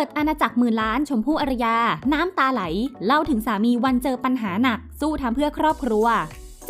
ปิดอาณาจักรหมื่นล้านชมพู่อารยา น้ำตาไหล เล่าถึงสามีวันเจอปัญหาหนัก สู้ทำเพื่อครอบครัว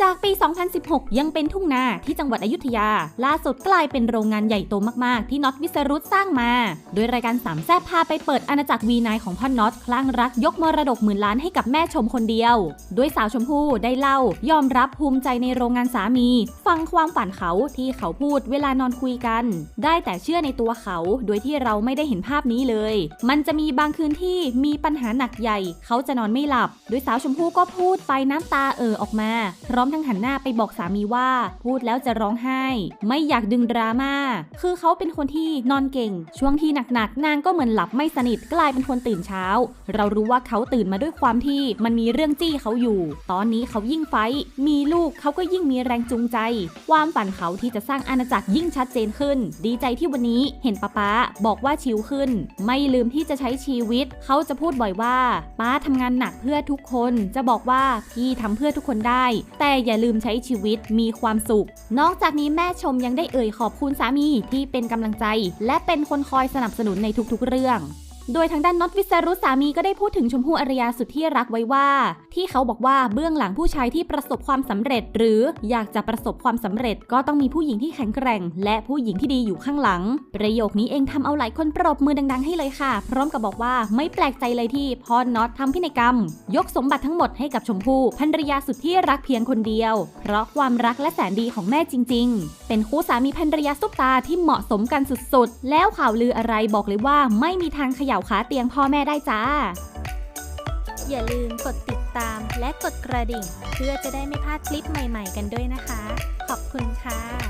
จากปี 2016 ยังเป็นทุ่งนาที่จังหวัดอยุธยา ล่าสุดกลายเป็นโรงงานใหญ่โตมาก ๆ ที่น็อตวิสรุตสร้างมา โดยรายการสามแซ่บพาไปเปิดอาณาจักรวีนายของพ่อน็อตคลั่งรักยกมรดกหมื่นล้านให้กับแม่ชมคนเดียว ด้วยสาวชมพู่ได้เล่า ยอมรับภูมิใจในโรงงานสามี ฟังความฝันเขาที่เขาพูดเวลานอนคุยกัน ได้แต่เชื่อในตัวเขา โดยที่เราไม่ได้เห็นภาพนี้เลย มันจะมีบางคืนที่มีปัญหาหนักใหญ่ เขาจะนอนไม่หลับ โดยสาวชมพู่ก็พูดไปน้ำตาเอ่อออกมา พร้อมทั้งหันหน้าไปบอกสามีว่า พูดแล้วจะร้องไห้ ไม่อยากดึงดราม่า คือเขาเป็นคนที่นอนเก่ง ช่วงที่หนักๆ นางก็เหมือนหลับไม่สนิทกลายเป็นคนตื่นเช้า เรารู้ว่าเขาตื่นมาด้วยความที่มันมีเรื่องจี้เขาอยู่ ตอนนี้เขายิ่งไฟ มีลูกเขาก็ยิ่งมีแรงจูงใจ ความฝันเขาที่จะสร้างอาณาจักรยิ่งชัดเจนขึ้น ดีใจที่วันนี้เห็นป้าป๊าบอกว่าชิวขึ้น ไม่ลืมที่จะใช้ชีวิต เขาจะพูดบ่อยว่า ป้าทำงานหนักเพื่อทุกคน จะบอกว่าพี่ทำเพื่อทุกคนได้ แต่อย่าลืมใช้ชีวิตมีความสุข นอกจากนี้แม่ชมยังได้เอ่ยขอบคุณสามีที่เป็นกำลังใจ และเป็นคนคอยสนับสนุนในทุกๆเรื่อง โดยทางด้านน็อตวิสรุตสามีก็ได้พูดถึงชมพู่อารยาสุดที่รักไว้ว่า ที่เขาบอกว่าเบื้องหลังผู้ชายที่ประสบความสำเร็จ หรืออยากจะประสบความสำเร็จ ก็ต้องมีผู้หญิงที่แข็งแกร่ง และผู้หญิงที่ดีอยู่ข้างหลัง ประโยคนี้เองทำเอาหลายคนปรบมือดัง ๆ ให้เลยค่ะ พร้อมกับบอกว่าไม่แปลกใจเลยที่พ่อน็อตทำพินัยกรรม ยกสมบัติทั้งหมดให้กับชมพู่ภรรยาสุดที่รักเพียงคนเดียว เพราะความรักและแสนดีของแม่จริง ๆ เป็นคู่สามีภรรยาซุปตาที่เหมาะสมกันสุดๆ แล้วข่าวลืออะไรบอกเลยว่าไม่มีทางเขย่าขาเตียงพ่อแม่ได้จ้า อย่าลืมกดติดตามและกดกระดิ่ง เพื่อจะได้ไม่พลาดคลิปใหม่ๆกันด้วยนะคะ ขอบคุณค่ะ